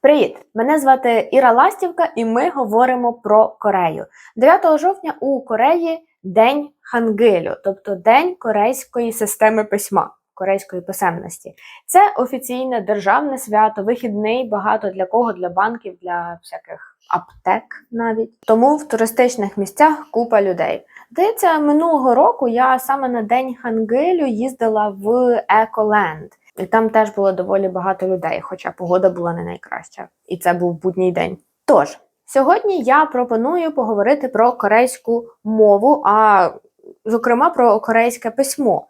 Привіт! Мене звати Іра Ластівка, і ми говоримо про Корею. 9 жовтня у Кореї День Хангилю, тобто День корейської системи письма, корейської писемності. Це офіційне державне свято, вихідний багато для кого, для банків, для всяких аптек навіть. Тому в туристичних місцях купа людей. Здається, минулого року я саме на День Хангилю їздила в Еколенд. І там теж було доволі багато людей, хоча погода була не найкраща. І це був будній день. Тож, сьогодні я пропоную поговорити про корейську мову, а зокрема про корейське письмо.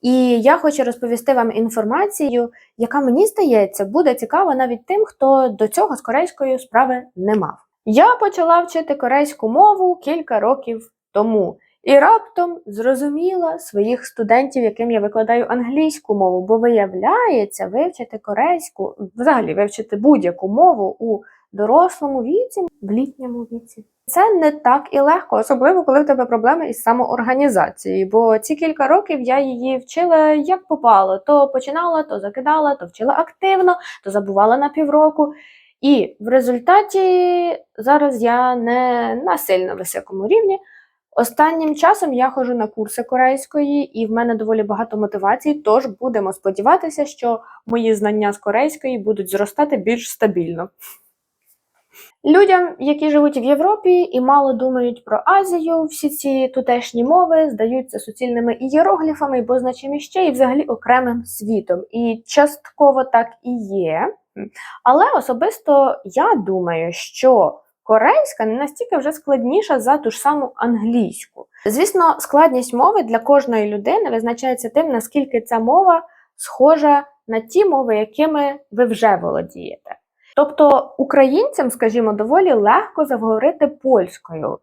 І я хочу розповісти вам інформацію, яка мені здається буде цікава навіть тим, хто до цього з корейською справи не мав. Я почала вчити корейську мову кілька років тому. І раптом зрозуміла своїх студентів, яким я викладаю англійську мову, бо виявляється, вивчити корейську, взагалі вивчити будь-яку мову у дорослому віці, в літньому віці. Це не так і легко, особливо коли в тебе проблеми із самоорганізацією. Бо ці кілька років я її вчила як попало: то починала, то закидала, то вчила активно, то забувала на півроку. І в результаті зараз я не на сильно високому рівні. Останнім часом я ходжу на курси корейської, і в мене доволі багато мотивацій, тож будемо сподіватися, що мої знання з корейської будуть зростати більш стабільно. Людям, які живуть в Європі і мало думають про Азію, всі ці тутешні мови здаються суцільними ієрогліфами, і позначені ще і взагалі окремим світом. І частково так і є. Але особисто я думаю, що корейська не настільки вже складніша за ту ж саму англійську. Звісно, складність мови для кожної людини визначається тим, наскільки ця мова схожа на ті мови, якими ви вже володієте. Тобто українцям, скажімо, доволі легко заговорити польською,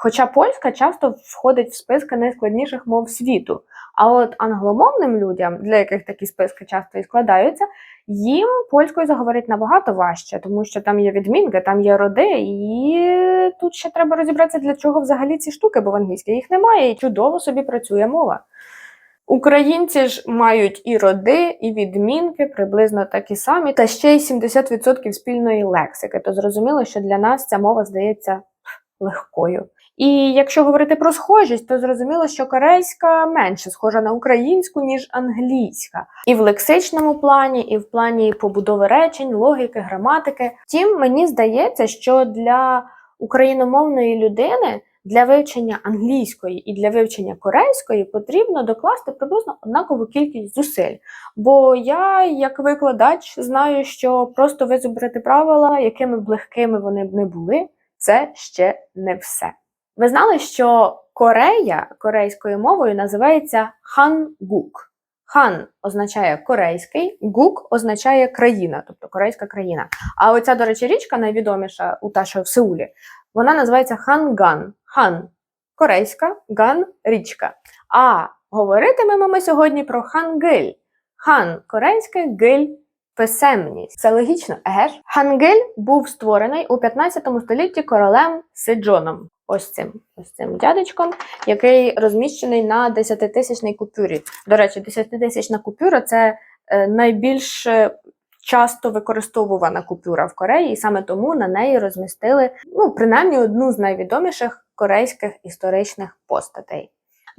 хоча польська часто входить в списки найскладніших мов світу. А от англомовним людям, для яких такі списки часто і складаються, їм польською заговорити набагато важче, тому що там є відмінки, там є роди, і тут ще треба розібратися, для чого взагалі ці штуки, бо в англійській їх немає, і чудово собі працює мова. Українці ж мають і роди, і відмінки приблизно такі самі, та ще й 70% спільної лексики. То зрозуміло, що для нас ця мова здається легкою. І якщо говорити про схожість, то зрозуміло, що корейська менше схожа на українську, ніж англійська. І в лексичному плані, і в плані побудови речень, логіки, граматики. Втім, мені здається, що для україномовної людини для вивчення англійської і для вивчення корейської потрібно докласти приблизно однакову кількість зусиль. Бо я, як викладач, знаю, що просто визубрити правила, якими б легкими вони б не були, це ще не все. Ви знали, що Корея корейською мовою називається хангук. Хан означає корейський, гук означає країна, тобто корейська країна. А оця, до речі, річка найвідоміша у та, що в Сеулі, вона називається Ханган. Хан корейська, ган річка. А говоритимемо ми сьогодні про хангиль. Хан корейське, гиль писемність. Це логічно, еге ж? Хангиль був створений у 15 столітті королем Сиджоном. Ось цим ось цим дядечком, який розміщений на 10-тисячній купюрі. До речі, 10-тисячна купюра це е, найбільш е, часто використовувана купюра в Кореї, і саме тому на неї розмістили ну, принаймні одну з найвідоміших корейських історичних постатей.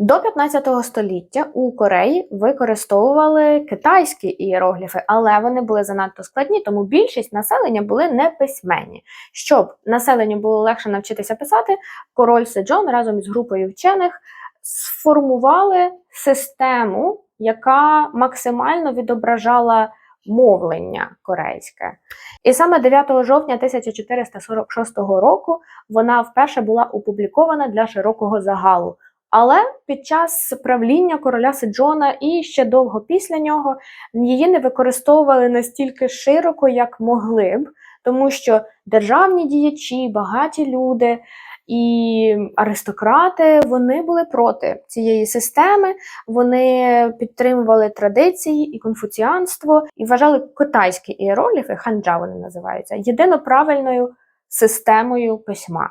До 15 століття у Кореї використовували китайські ієрогліфи, але вони були занадто складні, тому більшість населення були неписьменні. Щоб населенню було легше навчитися писати, король Седжон разом із групою вчених сформували систему, яка максимально відображала мовлення корейське. І саме 9 жовтня 1446 року вона вперше була опублікована для широкого загалу. Але під час правління короля Сиджона і ще довго після нього її не використовували настільки широко, як могли б, тому що державні діячі, багаті люди і аристократи вони були проти цієї системи, вони підтримували традиції і конфуціанство і вважали китайські іерогліфи, ханджа вони називаються, єдино правильною системою письма.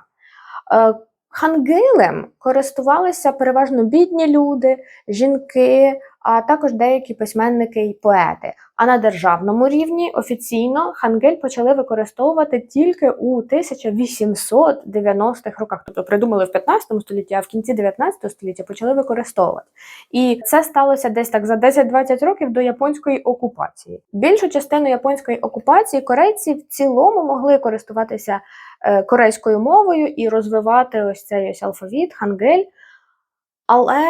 Хангилем користувалися переважно бідні люди, жінки, а також деякі письменники і поети. А на державному рівні офіційно хангель почали використовувати тільки у 1890-х роках. Тобто придумали в 15 столітті, а в кінці 19 століття почали використовувати. І це сталося десь так за 10-20 років до японської окупації. Більшу частину японської окупації корейці в цілому могли користуватися корейською мовою і розвивати ось цей ось алфавіт, хангель. Але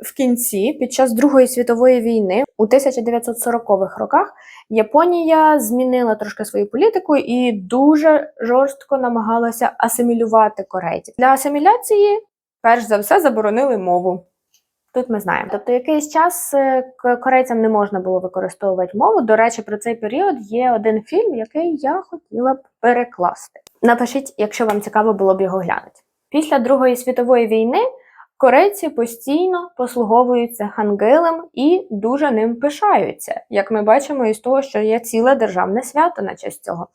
в кінці, під час Другої світової війни, у 1940-х роках, Японія змінила трошки свою політику і дуже жорстко намагалася асимілювати корейців. Для асиміляції, перш за все, заборонили мову. Тут ми знаємо. Тобто, якийсь час е, корейцям не можна було використовувати мову. До речі, про цей період є один фільм, який я хотіла б перекласти. Напишіть, якщо вам цікаво було б його глянути. Після Другої світової війни корейці постійно послуговуються хангилем і дуже ним пишаються, як ми бачимо із того, що є ціле державне свято на честь цього.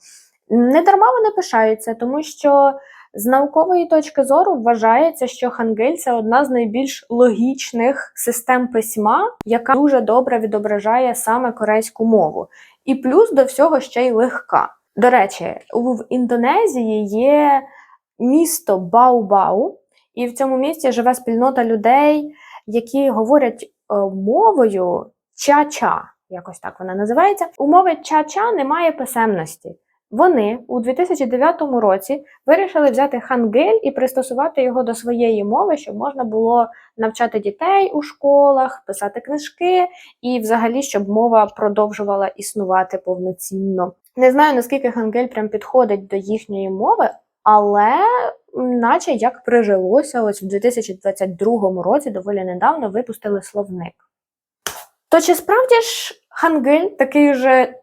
Не дарма вони пишаються, тому що з наукової точки зору вважається, що хангиль це одна з найбільш логічних систем письма, яка дуже добре відображає саме корейську мову. І плюс до всього ще й легка. До речі, в Індонезії є місто Бау-Бау, і в цьому місті живе спільнота людей, які говорять е, мовою ча-ча, якось так вона називається. У мови ча-ча немає писемності. Вони у 2009 році вирішили взяти хангель і пристосувати його до своєї мови, щоб можна було навчати дітей у школах, писати книжки, і взагалі, щоб мова продовжувала існувати повноцінно. Не знаю, наскільки хангель прям підходить до їхньої мови, але наче як прижилося, ось в 2022 році доволі недавно випустили словник. То чи справді ж хангель такий же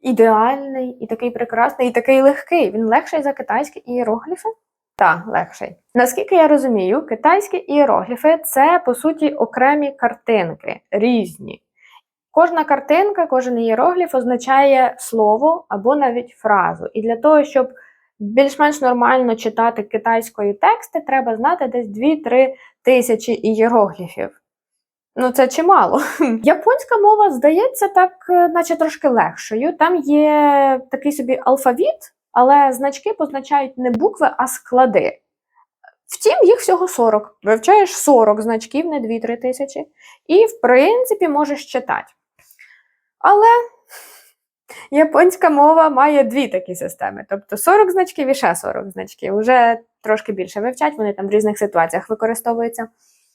ідеальний, і такий прекрасний, і такий легкий? Він легший за китайські ієрогліфи? Так, легший. Наскільки я розумію, китайські ієрогліфи це по суті окремі картинки, різні. Кожна картинка, кожен ієрогліф означає слово або навіть фразу. І для того, щоб більш-менш нормально читати китайської тексти, треба знати десь 2-3 тисячі ієрогліфів. Ну, це чимало. Японська мова здається так, е, наче трошки легшою. Там є такий собі алфавіт, але значки позначають не букви, а склади. Втім, їх всього 40. Вивчаєш 40 значків, не 2-3 тисячі, і, в принципі, можеш читати. Але японська мова має дві такі системи: тобто 40 значків і ще 40 значків. Уже трошки більше вивчать, вони там в різних ситуаціях використовуються.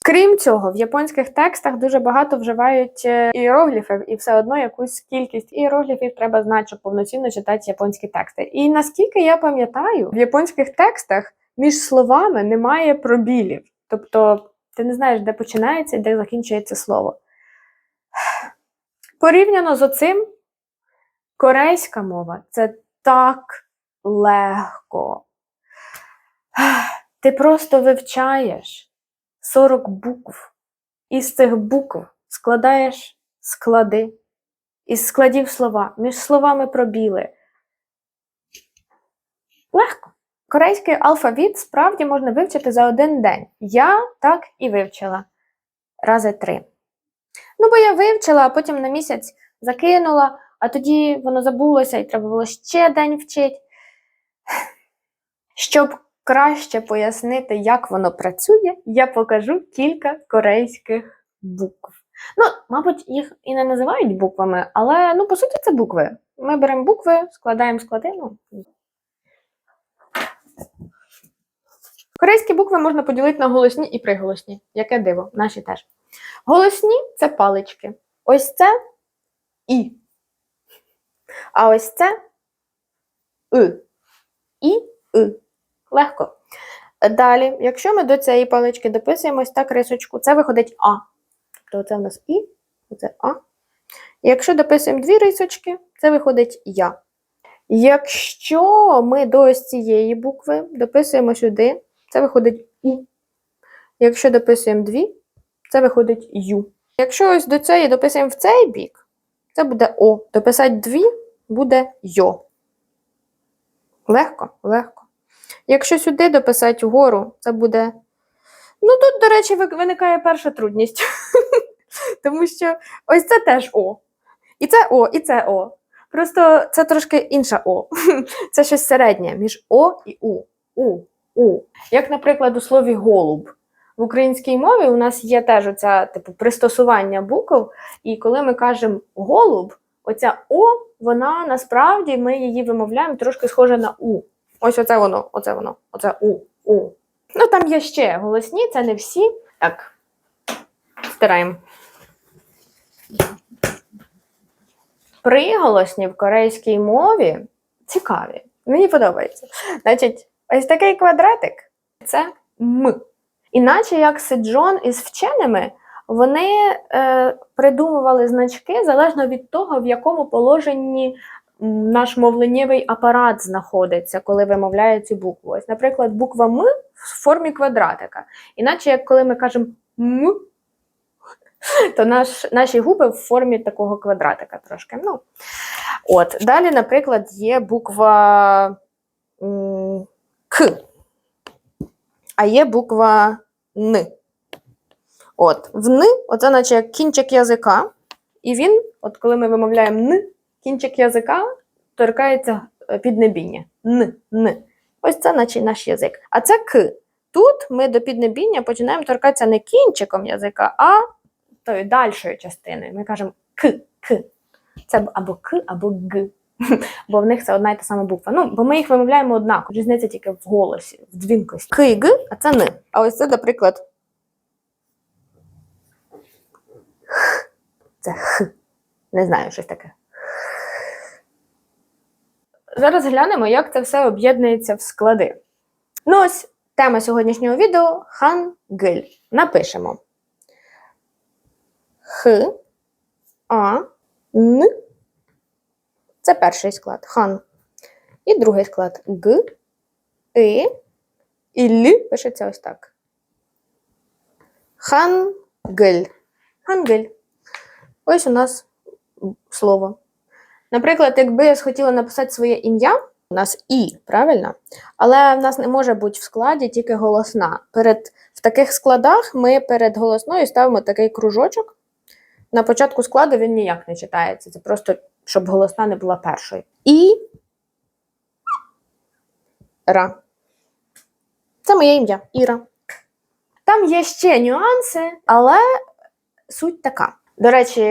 Крім цього, в японських текстах дуже багато вживають е, іерогліфів, і все одно якусь кількість іерогліфів треба знати, щоб повноцінно читати японські тексти. І наскільки я пам'ятаю, в японських текстах між словами немає пробілів. Тобто ти не знаєш, де починається і де закінчується слово. Порівняно з оцим, корейська мова це так легко. Ти просто вивчаєш 40 букв. Із цих букв складаєш склади, із складів слова, між словами пробіли. Легко. Корейський алфавіт справді можна вивчити за один день. Я так і вивчила рази три. Ну, бо я вивчила, а потім на місяць закинула, а тоді воно забулося і треба було ще день вчити. Щоб краще пояснити, як воно працює, я покажу кілька корейських букв. Ну, мабуть, їх і не називають буквами, але ну, по суті, це букви. Ми беремо букви, складаємо склади. Ну. Корейські букви можна поділити на голосні і приголосні. Яке диво, наші теж. Голосні це палички. Ось це І. А ось це И. І, И. Легко. Далі, якщо ми до цієї палички дописуємо ось так рисочку, це виходить А. Тобто це в нас І, це А. Якщо дописуємо дві рисочки, це виходить Я. Якщо ми до ось цієї букви дописуємо сюди, це виходить У. Якщо дописуємо дві, це виходить Ю. Якщо ось до цієї дописуємо в цей бік, це буде О. Дописати дві буде Йо. Легко, легко. Якщо сюди дописати вгору, це буде. Ну, тут, до речі, виникає перша трудність. Тому що ось це теж О. І це О, і це О. Просто це трошки інша О. Це щось середнє між О і У. У. У. Як, наприклад, у слові голуб. В українській мові у нас є теж оця типу пристосування букв, і коли ми кажемо голуб, оця О, вона насправді ми її вимовляємо трошки схоже на У. Ось оце воно, оце воно, оце У. У. Ну там є ще голосні, це не всі. Так. Стираємо. Приголосні в корейській мові цікаві. Мені подобається. Значить, ось такий квадратик це М. Іначе як Сиджон із вченими, вони е, придумували значки залежно від того, в якому положенні наш мовленнєвий апарат знаходиться, коли вимовляє цю букву. Ось, наприклад, буква М в формі квадратика. Іначе, як коли ми кажемо М, то наш, наші губи в формі такого квадратика трошки. Ну, от. Далі, наприклад, є буква К, а є буква Н. От, в Н, оце наче як кінчик язика, і він, от коли ми вимовляємо Н, кінчик язика торкається е, піднебіння. Н, Н. Ось це наче наш язик. А це К. Тут ми до піднебіння починаємо торкатися не кінчиком язика, а тою дальшою частиною. Ми кажемо К, К. Це або К, або Г. Бо в них це одна і та сама буква. Ну, бо ми їх вимовляємо однаково. Різниця тільки в голосі, в дзвінкості. К і Г, а це Н. А ось це, наприклад. Х. Це Х. Не знаю, щось таке. Зараз глянемо, як це все об'єднується в склади. Ну, ось тема сьогоднішнього відео хангиль. Напишемо. Х, А, Н. Це перший склад хан. І другий склад Г, И і Л пишеться ось так. Хангель. Хангель. Ось у нас слово. Наприклад, якби я схотіла написати своє ім'я, у нас І, правильно? Але в нас не може бути в складі тільки голосна. Перед, в таких складах ми перед голосною ставимо такий кружочок. На початку складу він ніяк не читається. Це просто, щоб голосна не була першою. І Ра. Це моє ім'я Іра. Там є ще нюанси, але суть така. До речі,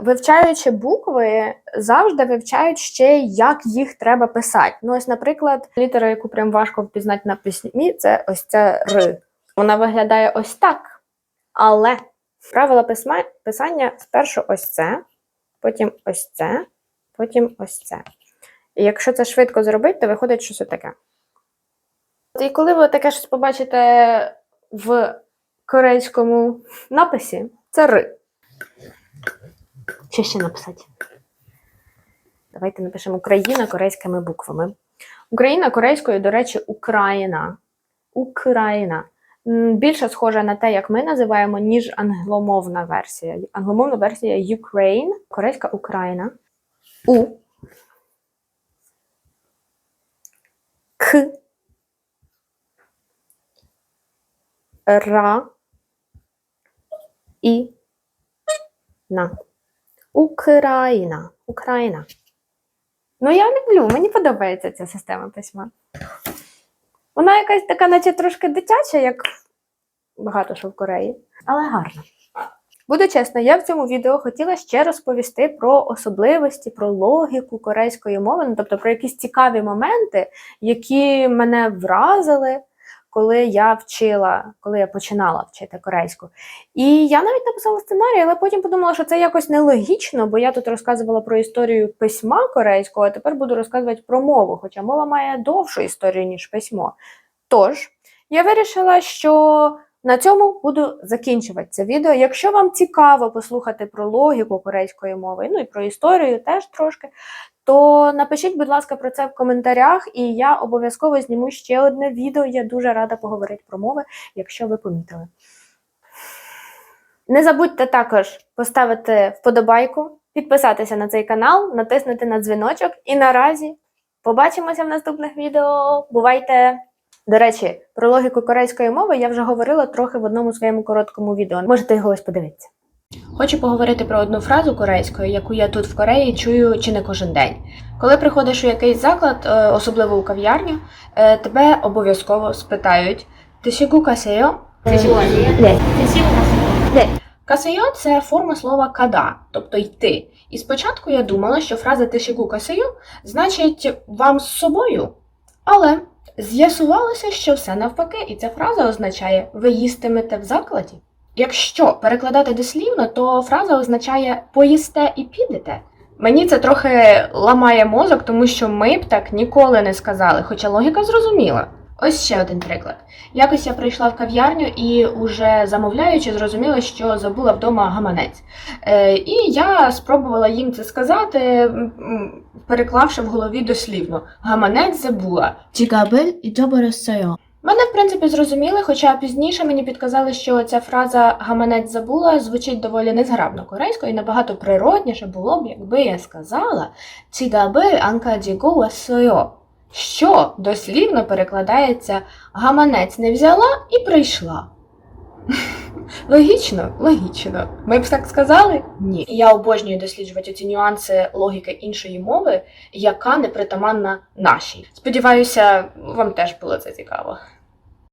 вивчаючи букви, завжди вивчають ще, як їх треба писати. Ну, ось, наприклад, літера, яку прям важко впізнати на письмі, це ось це Р. Вона виглядає ось так. Але правила письма, писання спершу ось це, потім ось це, потім ось це. І якщо це швидко зробити, то виходить щось таке. І коли ви таке щось побачите в корейському написі, це Р. Що ще написати? Давайте напишемо Україна корейськими буквами. Україна корейською, до речі, Україна. Україна. Більше схожа на те, як ми називаємо, ніж англомовна версія. Англомовна версія Ukraine, корейська Україна. У. К. Ра. І. На. Україна. Україна. Ну, я люблю, мені подобається ця система письма. Вона якась така, наче трошки дитяча, як багато що в Кореї, але гарна. Буду чесна, я в цьому відео хотіла ще розповісти про особливості, про логіку корейської мови, ну, тобто про якісь цікаві моменти, які мене вразили, коли я вчила, коли я починала вчити корейську. І я навіть написала сценарій, але потім подумала, що це якось нелогічно, бо я тут розказувала про історію письма корейського, а тепер буду розказувати про мову, хоча мова має довшу історію, ніж письмо. Тож, я вирішила, що на цьому буду закінчувати це відео. Якщо вам цікаво послухати про логіку корейської мови, ну і про історію теж трошки, то напишіть, будь ласка, про це в коментарях, і я обов'язково зніму ще одне відео. Я дуже рада поговорити про мови, якщо ви помітили. Не забудьте також поставити вподобайку, підписатися на цей канал, натиснути на дзвіночок. І наразі побачимося в наступних відео. Бувайте! До речі, про логіку корейської мови я вже говорила трохи в одному своєму короткому відео. Можете його ось подивитися. Хочу поговорити про одну фразу корейською, яку я тут в Кореї чую чи не кожен день. Коли приходиш у якийсь заклад, е, особливо у кав'ярню, е, тебе обов'язково спитають: Ти ще касе요? 네. Касеyo – це форма слова када, тобто йти. І спочатку я думала, що фраза тишігу касею значить вам з собою. Але з'ясувалося, що все навпаки, і ця фраза означає ви їстимете в закладі. Якщо перекладати дослівно, то фраза означає поїсте і підете. Мені це трохи ламає мозок, тому що ми б так ніколи не сказали, хоча логіка зрозуміла. Ось ще один приклад. Якось я прийшла в кав'ярню і, уже замовляючи, зрозуміла, що забула вдома гаманець. Е, І я спробувала їм це сказати, переклавши в голові дослівно: гаманець забула. Цікабель і добре Мене, в принципі, зрозуміли, хоча пізніше мені підказали, що ця фраза гаманець забула звучить доволі незграбно корейською і набагато природніше було б, якби я сказала «Цігабель анкадіго васойо», що дослівно перекладається гаманець не взяла і прийшла. Логічно, логічно. Ми б так сказали? Ні. Я обожнюю досліджувати ці нюанси логіки іншої мови, яка не притаманна нашій. Сподіваюся, вам теж було це цікаво.